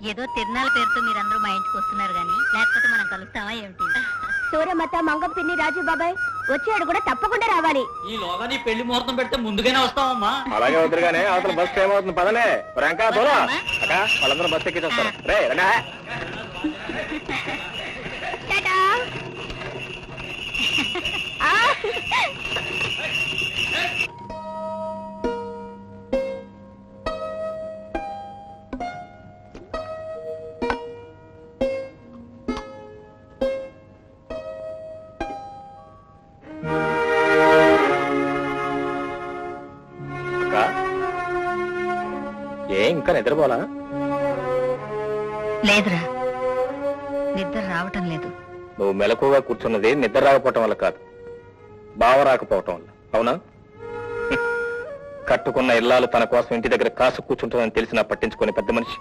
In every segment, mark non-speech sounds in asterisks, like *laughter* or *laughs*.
ఏదో తిరునాళ్ళ పేరుతో మీరందరూ మా ఇంటికి వస్తున్నారు గానీ లేకపోతే మనం కలుస్తామా ఏమిటి? సూరమ్మత మంగం పిన్ని రాజు బాబాయ్ వచ్చాడు కూడా తప్పకుండా రావాలి. ఈ లోగా నీ పెళ్ళి ముహూర్తం పెడితే ముందుగానే వస్తావమ్మా. అలాగే వద్దు కానీ అవతల బస్ టైం అవుతుంది పదలే. రంకా దూరం అక్క వాళ్ళందరూ బస్ రే రంగా టాటా. ఆ, ఇంకా నిద్రపోలా లేదురా. నిద్ర రావటం లేదు. నువ్వు మెలకుగా కూర్చున్నది నిద్ర రాకపోవటం వల్ల కాదు. బావ రాకపోవటం వల్ల. అవునా. కట్టుకున్న ఇల్లాలు తన కోసం ఇంటి దగ్గర కాసు కూర్చుంటుందని తెలిసినా పట్టించుకొని పెద్ద మనిషి.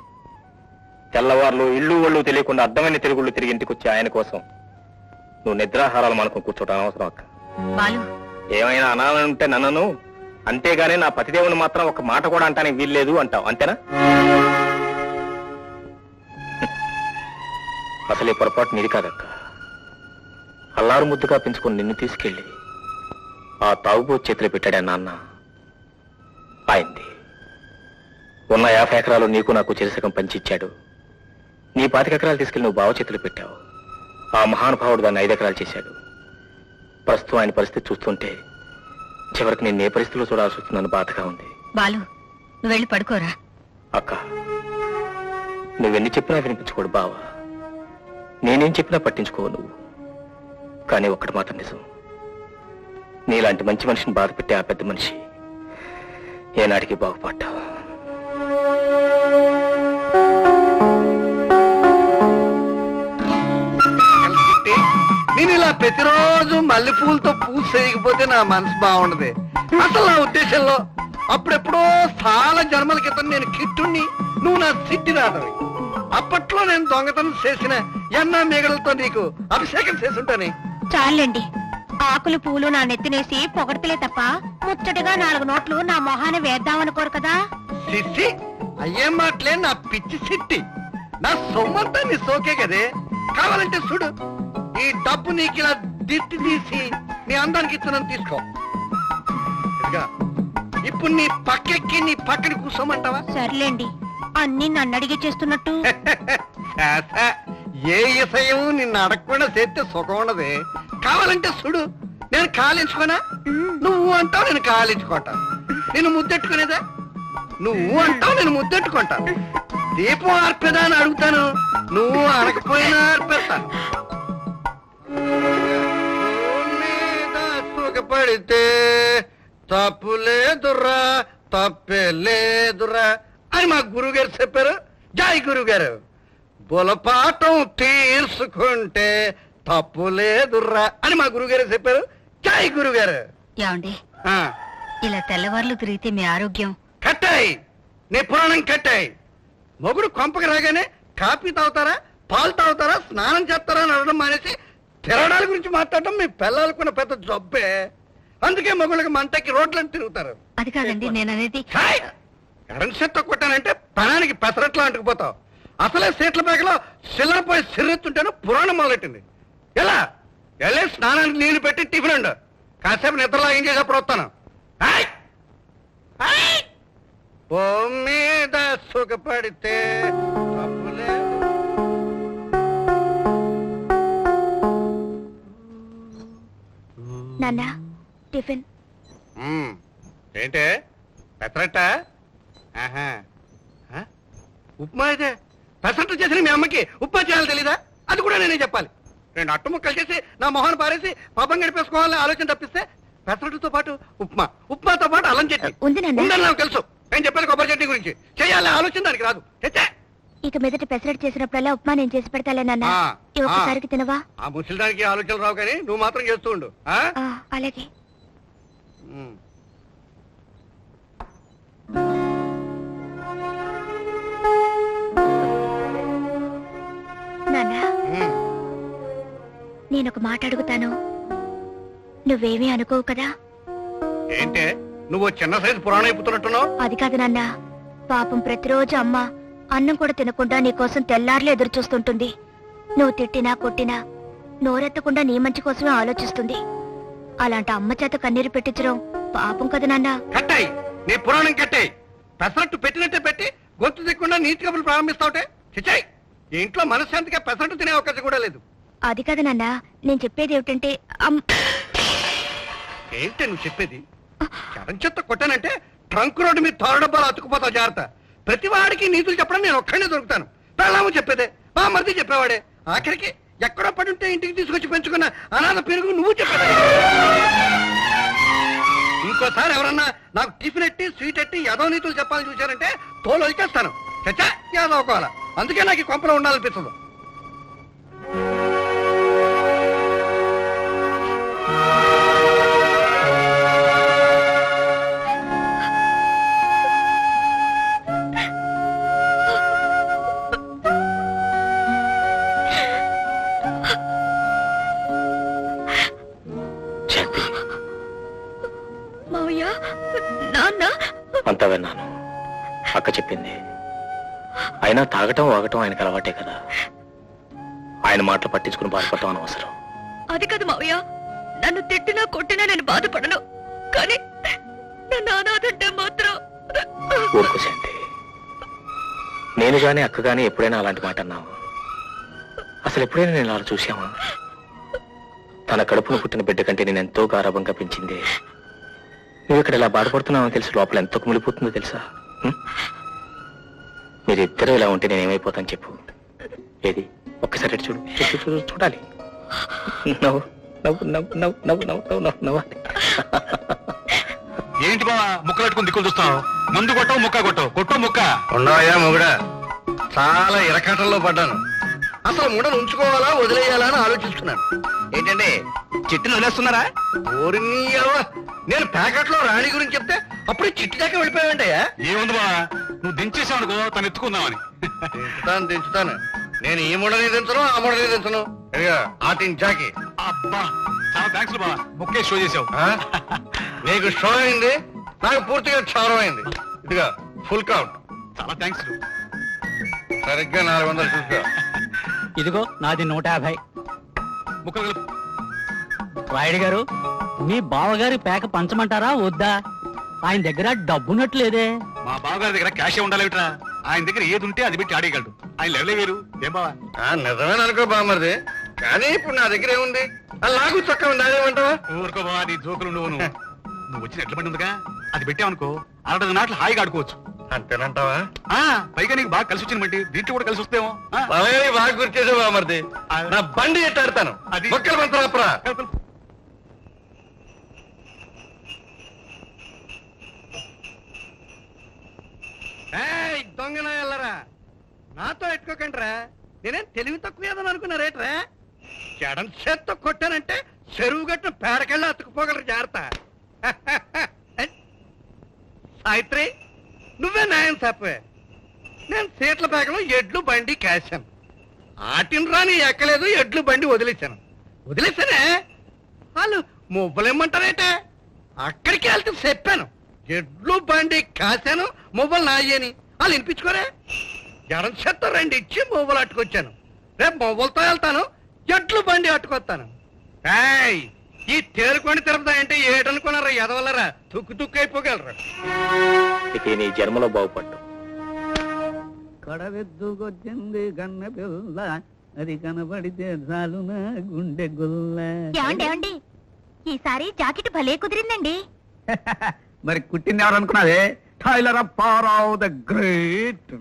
తెల్లవార్లు ఇళ్ళు ఒళ్ళు తెలియకుండా అర్థమైన తిరుగుళ్ళు తిరిగి ఇంటికి వచ్చి ఆయన కోసం నువ్వు నిద్రాహారాలు మనకు కూర్చోవటం అనవసరం అక్క. ఏమైనా అనాలని ఉంటే నన్నను అంతేగాని నా పతిదేవుని మాత్రం ఒక మాట కూడా అంటానికి వీల్లేదు అంటావు అంతేనా? అసలు ఈ పొరపాటు నీది కాదక్క. అల్లారు ముద్దుగా పెంచుకుని నిన్ను తీసుకెళ్ళి ఆ తాగుబోతు చేతిలో పెట్టాడా నాన్న ఆయింది ఉన్న యాభై ఎకరాలు నీకు నాకు చిరసకం పంచిచ్చాడు. నీ పాతిక ఎకరాలు తీసుకెళ్ళి నువ్వు బావ చేతిలో పెట్టావు. ఆ మహానుభావుడు దాన్ని ఐదు ఎకరాలు చేశాడు. ప్రస్తుతం ఆయన పరిస్థితి చూస్తుంటే చివరికి నేను ఏ పరిస్థితిలో చూడాల్సి వస్తుందని బాధగా ఉంది. బాలు నువ్వు వెళ్ళి పడుకోరా. అక్క నువ్వెన్ని చెప్పినా వినిపించుకోడు బావా. నేనేం చెప్పినా పట్టించుకోవు నువ్వు. కానీ ఒక్కటి మాత్రం నిజం. నీలాంటి మంచి మనిషిని బాధ పెట్టే ఆ పెద్ద మనిషి ఏనాటికి బాగుపడ్డావు. నేను ఇలా ప్రతిరోజు మల్లెపూలతో పూజ చేయకపోతే నా మనసు బాగుండదు. అసలు నా ఉద్దేశంలో అప్పుడెప్పుడో చాలా జన్మల క్రితం నేను కిట్టుణ్ణి నువ్వు నా సిట్టి రాదవి అప్పట్లో నేను దొంగతనం చేసిన ఎన్న మిగలతో నీకు అభిషేకం చేసుంటానే. చాలండి. ఆకులు పూలు నా నెత్తినేసి పొగడతలే తప్ప ముచ్చటగా నాలుగు నోట్లు నా మొహాన వేద్దామనుకోరు కదా. సిట్టి? అయ్యేం మాటలే నా పిచ్చి సిట్టి. నా సొమ్మంతా నీ సోకే కదే. కావాలంటే చూడు. ఈ డబ్బు నీకు ఇలా దిట్టి తీసి నీ అందానికి ఇస్తున్నాను తీసుకో. ఇదిగా, ఇప్పుడు నీ పక్కెక్కి నీ పక్కన కూర్చోమంటావా? సర్లేండి అన్ని నన్ను అడిగి చేస్తున్నట్టు. *laughs* ఏ ఇసయం నిన్ను అడగకుండా చేస్తే సుఖం ఉండదే. కావాలంటే చూడు నేను కాలించుకోనా? నువ్వు అంటావు నేను కాలించుకుంటా. నేను ముద్దెట్టుకునేదా? నువ్వు అంటావు నేను ముద్దెట్టుకుంటా. దీపం ఆర్పేదా అని అడుగుతాను. నువ్వు అనకపోయినా ఆర్పేస్తాను సుఖపడితే తప్పు లేదురా తప్పే లేదురా అని మా గురువు గారు చెప్పారు. జై గురువు గారు బులపాఠం తీర్చుకుంటే తప్పు లేదురా అని మా గురువు గారు చెప్పారు. జై గురువు గారు ఏమండి ఇలా తెల్లవార్లు తిరిగితే మీ ఆరోగ్యం? కట్టాయి. నీ పురాణం కట్టాయి. మొగుడు కొంపకి రాగానే కాఫీ తాగుతారా పాలు తాగుతారా స్నానం చేస్తారా అని అడగడం మానేసి తిరగడాల గురించి మాట్లాడడం మీ పిల్లలకున్న పెద్ద జబ్బే. అందుకే మొగుళ్ళకి మంటకి రోడ్లను తిరుగుతారు. అది కాదండి నేను అనేది! కరెంట్ సెట్ కొట్టానంటే పనానికి పెసరట్లో అంటుకుపోతావు. అసలే సీట్ల బ్యాగ్లో సిల్లర పోయి సిర్రెత్తుంటేను పురాణం మొదలెట్టింది. ఎలా? వెళ్ళే స్నానానికి నీళ్ళు పెట్టి టిఫిన్ ఉండు కాసేపు నిద్రలో ఏం చేసేప్పుడు వస్తాను. మీద సుఖపడితే నాన్న టిఫిన్. ఏంటే? పెసరట్ట? ఉప్మా అయితే పెసరట్టు చేసిన మీ అమ్మకి ఉప్మా చేయాలి తెలీదా? అది కూడా నేనే చెప్పాలి. రెండు అట్టు ముక్కలు చేసి నా మొహన్ పారేసి పబ్బం గడిపేసుకోవాలని ఆలోచన తప్పిస్తే పెసరట్టుతో పాటు ఉప్మా. ఉప్మాతో పాటు అల్లం నాన్న. ఉందని నాకు తెలుసు. నేను చెప్పాను కొబ్బరి చట్నీ గురించి. చేయాలి ఆలోచన దానికి రాదు. తెచ్చే. ఇక మీదట పెసరట్ చేసినప్పుడల్లా ఉప్మా నేను చేసి పెడతాలే నాన్న. ఆ, ఈ ఆ. ఒక్కసారికి తినవా? ఆ ముసలిదానికి ఆలోచనలు రావు కానీ నువ్వు మాత్రం చేస్తూ ఉండు. ఆ? ఆ, అలాగే. నాన్న. నేను ఒక మాట అడుగుతాను. నువ్వేమీ అనుకోవు కదా? ఏంటే? నువ్వు చిన్న సైజు పురాణం అయిపోతున్నట్టున్నావు? అది కాదు నాన్న. పాపం ప్రతిరోజు అమ్మ అన్నం కూడా తినకుండా నీకోసం తెల్లార్లు ఎదురు చూస్తుంటుంది. నువ్వు తిట్టినా కొట్టినా నోరెత్తకుండా నీ మంచి కోసమే ఆలోచిస్తుంది. అలాంటి అమ్మ చేత కన్నీరు పెట్టించడం పాపం కదా నాన్న. కట్టాయి. నీ పురాణం కట్టాయి పెసరట్టు పెట్టినట్టే పెట్టి గొంతు తిక్కకుండా నీతి కబులు ప్రారంభిస్తావుటే? చిచ్చాయి ఈ ఇంట్లో మనశ్శాంతిగా పెసరట్టు తినే అవకాశం కూడా లేదు. అది కదా నాన్న. నేను చెప్పేది ఏమిటంటే అమ్- ఏంటి నువ్వు చెప్పేది? చెత్త కొట్టానంటే ట్రంక్ రోడ్డు మీద తోర డబ్బాలు అతుకుపోతావు జాగ్రత్త. ప్రతి వాడికి నీతులు చెప్పడం నేను ఒక్కడే దొరుకుతాను. పెళ్ళాము చెప్పేదే మా మరిది చెప్పేవాడే. ఆఖరికి ఎక్కడో పడి ఉంటే ఇంటికి తీసుకొచ్చి పెంచుకున్న అనాథ పెరుగు నువ్వు చెప్పేది. ఇంకోసారి ఎవరన్నా నాకు టిఫిన్ ఎట్టి స్వీట్ ఎట్టి యాదవ నీతులు చెప్పాలని చూశారంటే తోలు వచ్చేస్తాను చచ్చా యాదవ కోల అందుకే నాకు ఈ కొంపలో ఉండాలనిపిస్తుంది. అయినా తాగటం వాగటం ఆయనకు అలవాటే కదా. ఆయన మాటలు పట్టించుకుని బాధపడటం అనవసరం. అది కాదు మావయ్య. నన్ను తిట్టినా కొట్టినా నేను బాధపడను. కానీ నన్ను అనాథంటే మాత్రం నేను గాని అక్క గాని ఎప్పుడైనా అలాంటి మాట అన్నావా అసలు ఎప్పుడైనా నేను అలా చూసామా తన కడుపును పుట్టిన బిడ్డ కంటే నేను ఎంతో గారాభంగా పెంచింది. నువ్వు ఇక్కడ ఇలా బాధపడుతున్నావని తెలిసి? లోపల ఎంత కుమిలిపోతుందో తెలుసా? మీరిద్దరూ ఇలా ఉంటే నేను ఏమైపోతాను చెప్పు. ఏది? ఒక్కసారి చూడు. చూడు, చూడు, చూడాలి. నవ్వు నవ్వు నవ్వు నవ్వు నవ్వు నవ్వు నవ్వు నవ్వు నవ్వు. ఏంటి బావా? ముక్కలు పెట్టుకుని దిక్కులు చూస్తావు? ముందు కొట్టవు ముక్క కొట్టవు. కొట్టు ముక్క. ఉన్నాయా మొగుడా? చాలా ఇరకాటంలో పడ్డాను. అసలు ముండను ఉంచుకోవాలా వదిలేయాలా అని ఆలోచిస్తున్నాను. ఏంటండి? చెట్టును వదిలేస్తున్నారా? ఓరిని నేను ప్యాకెట్లో రాణి గురించి చెప్తే అప్పుడే చిట్టి దాకా వెళ్ళిపోయావంటయ్యా. ఏముంది బావా? నువ్వు దించేసావు అనుకో తను ఎత్తుకుందామని. దించుతాను దించుతాను. నేను ఈ ముడని దించను ఆ ముడని దించను. ఇదిగో, ఆటించాకి అబ్బా చాలా థ్యాంక్స్ షో చేసావు? నీకు షో అయింది నాకు పూర్తిగా క్షౌరం అయింది. ఇదిగా ఫుల్ కౌంట్ చాలా థ్యాంక్స్ సరిగ్గా నాలుగు వందలు చూసుకో ఇదిగో నాది నూట యాభై. ముక్కలు రాయుడు గారు మీ బావగారి పేక పంచమంటారా వద్దా? ఆయన దగ్గర డబ్బున్నట్లేదే మా బావగారి దగ్గర క్యాషే ఉండాలిట్రా ఆయన దగ్గర ఏది ఉంటే అది పెట్టి ఆడేయగలడు. ఆయన లెవలే వేరు. ఏం బావా? ఆ, అనుకో బామ్మది కానీ ఇప్పుడు నా దగ్గర ఏముంది? ఆ లాగు చక్క ఉంది? అదేమంటావా ఊరుకో బావా నీ జోకులు నువ్వు. నువ్వు వచ్చిన ఎట్ల బండి ఉందిగా? అది పెట్టావనుకో అరవై నాట్లు హాయిగా ఆడుకోవచ్చు. అంతేనంటావా? ఆ పైగా నీకు బాగా కలిసి వచ్చిన బట్టి దీంట్లో కూడా కలిసి వస్తేమో? బాగా బాగా గుర్తేసే బామర్ది నా బండి ఎట్టాడతాను అది- మొక్కలు మంత్రాపురా కలుపు, కలుపు. ఏయ్, దొంగన వెళ్ళరా నాతో ఎట్టుకోకండిరా నేనేం తెలివి తక్కువ ఏదని అనుకున్నారేట్రా చెడం చేత్తో కొట్టానంటే చెరువు గట్టిన పేడకెళ్ళి అతుకుపోగలరు జాగ్రత్త. సాయిత్రి నువ్వే న్యాయం చెప్పే నేను సీట్ల పేకలో ఎడ్లు బండి కాశాను ఆటిని రాని ఎక్కలేదు ఎడ్లు బండి వదిలేశాను. వదిలేసానే వాళ్ళు మువ్వలేమంటారేటే అక్కడికి వెళ్తే చెప్పాను. ఎడ్లు బండి కాశాను మువ్వలు నాయని వాళ్ళు వినిపించుకోరే? జనం చెత్త రెండు ఇచ్చి మువ్వలు అట్టుకొచ్చాను. రేపు మువ్వలతో వెళ్తాను ఎడ్లు బండి అట్టుకొస్తాను. ఏయ్ ఈ తేరుకొని తిరుపతి అంటే ఏటనుకున్నారా ఎదవలరా? తుక్కు తుక్కు అయిపోగలరు? ఇక నీ జన్మలో బాగుపడ్డు. కడవెద్దుకొచ్చింది కన్న పిల్ల అది కనబడితే చాలున గుండె గుల్ల. ఏమండి ఏమండి? ఈసారి జాకెట్ భలే కుదిరిందండి. *laughs* మరి కుట్టింది ఎవరు టైలర్ అప్పారావు ద గ్రేట్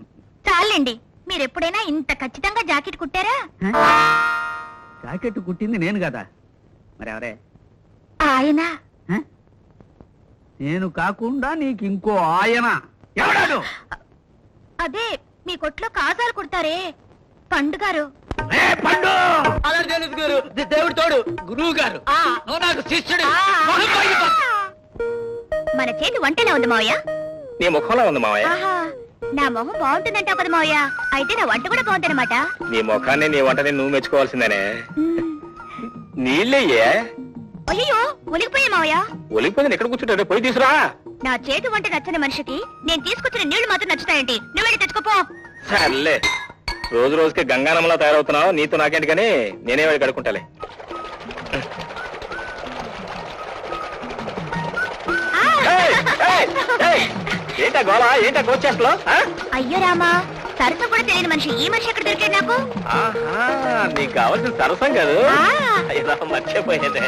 చాలండి. మీరు ఎప్పుడైనా ఇంత ఖచ్చితంగా జాకెట్ కుట్టారా? జాకెట్ కుట్టింది నేను కదా. మరి ఎవరే ఆయన. హ? నేను కాకుండా నీకు ఇంకో ఆయన. ఎవడాడు? అదే మీ కొట్లో కాజాలు కుడతారే. పండుగారు ఏ పండు? దేవుడు తోడు గురువు గారు. నాకు శిష్యుడు. మన చేతి వంటలా ఉంది మావయ్య. నీ ముఖంలో ఉంది మావయ్య. ఆహా నా మొహం బాగుంటుందంటావు కదా మావయ్య. అయితే నా వంట కూడా బాగుందన్నమాట. నీ ముఖాన్ని నీ వంటని నువ్వు మెచ్చుకోవాల్సిందేనే. నీళ్ళయ్యే? అయ్యో ఒలిగిపోయా మావయ్య. ఒలిగిపోయింది ఎక్కడ కూర్చుంటాడు పోయి తీసురా. నా చేతి వంట నచ్చని మనిషికి నేను తీసుకొచ్చిన నీళ్ళు మాత్రం నచ్చుతాయండి. నువ్వు వెళ్ళి తెచ్చుకోపో. సర్లే. రోజు రోజుకి గంగానమ్మలా తయారవుతున్నావు. నీతో నాకేంటి కానీ నేనే వాడి కడుక్కుంటాలే. ఏంటా గోళ ఏంటా కోచేస్లో అయ్యో రామా సరస కూడా తెలియని మనిషి. ఈ మనిషి ఎక్కడ దొరికాడు నాకు? నీకు కావాల్సిన సరసం కాదు. అయ్యో మర్చిపోయేదే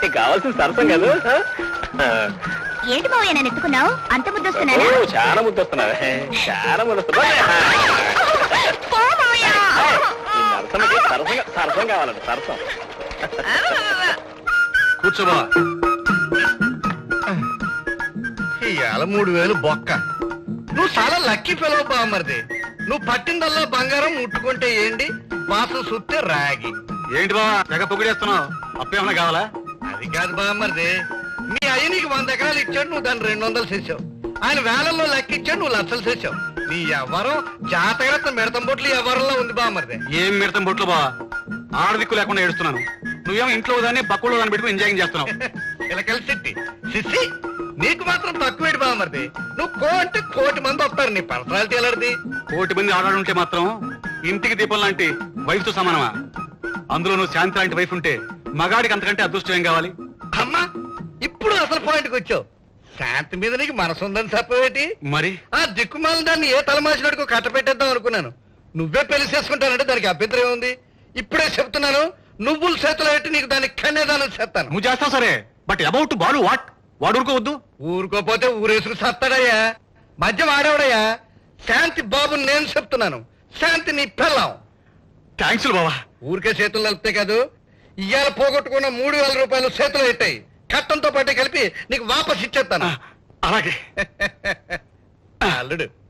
నీకు కావాల్సిన సరసం కాదు? ఏంటి బావయ్య నన్ను ఎత్తుకున్నావు? అంత ముద్దొస్తున్నానా ఓ, చాలా ముద్దు వస్తున్నావే. చాలా ముద్దు. ఈ నరసమ్మకి సరసం సరసం కావాలండి సరసం. కూర్చోబా. ఇవాళ మూడు వేలు బొక్క. నువ్వు చాలా లక్కీ పిలవ బామ్మరిది. నువ్వు పట్టిందల్లా బంగారం ముట్టుకుంటే ఏంటి? వాసన సుత్తే రాగి. ఏంటి బావా తెగ పొగిడేస్తున్నావు? అప్పేమన్నా కావాలా? అది కాదు బామ్మరిది. మీ అయ్య నీకు వంద ఎకరాలు ఇచ్చాడు నువ్వు దాన్ని రెండు వందలు చేసావు ఆయన వేలల్లో లెక్కిచ్చాడు నువ్వు లక్షలు చేసావు నీ ఎవరం జాతకరత్న మిడతం బొట్లు ఎవరంలో ఉంది బామ్మరిది. ఏం మిడతం బొట్లు బావా? ఆడదిక్కు లేకుండా ఏడుస్తున్నాను. నువ్వేమో ఇంట్లో దాన్ని పక్కలో దాన్ని పెట్టుకుని ఎంజాయ్ చేస్తున్నావు. *laughs* ఇలా కలిసి సిసి నీకు మాత్రం తక్కువేటి బామ్మరిది నువ్వు కో అంటే కోటి మంది వస్తారు నీ పర్సనాలిటీ ఎలాంటిది? కోటి మంది ఆడాడుంటే మాత్రం ఇంటికి దీపం లాంటి వైఫ్తో సమానమా? అందులో నువ్వు శాంతి లాంటి వైఫ్ ఉంటే మగాడికి అంతకంటే అదృష్టం ఏం కావాలి? అమ్మా ఇప్పుడు అసలు పాయింట్కి వచ్చావు. శాంతి మీద నీకు మనసు ఉందని చెప్పవేటి మరి? ఆ దిక్కుమాల దాన్ని ఏ తలమాసినట్టుకో కట్ట పెట్టేద్దాం అనుకున్నాను. నువ్వే పెళ్ళి చేసుకుంటానంటే దానికి అభ్యంతరం ఉంది ఇప్పుడే చెప్తున్నాను నువ్వులు చేతులు పెట్టి నీకు దానికి కన్యాదానం చేస్తాను. నువ్వు చేస్తావు సరే బట్ అబౌట్ బాలు వాట్ వాడు ఊరుకోవద్దు ఊరుకోపోతే ఊరేసుకు సత్తాడయ్యా. మధ్య వాడేవాడయ్యా? శాంతి బాబు నేను చెప్తున్నాను. శాంతి నీ పెళ్ళాం. థ్యాంక్స్ బావా. ఊరికే చేతులు నలిపితే కాదు ఇవాళ పోగొట్టుకున్న మూడు వేల రూపాయలు చేతులు పెట్టాయి. కట్టంతో పాటు కలిపి నీకు వాపస్ ఇచ్చేస్తాను. అలాగే. *laughs* అల్లుడు.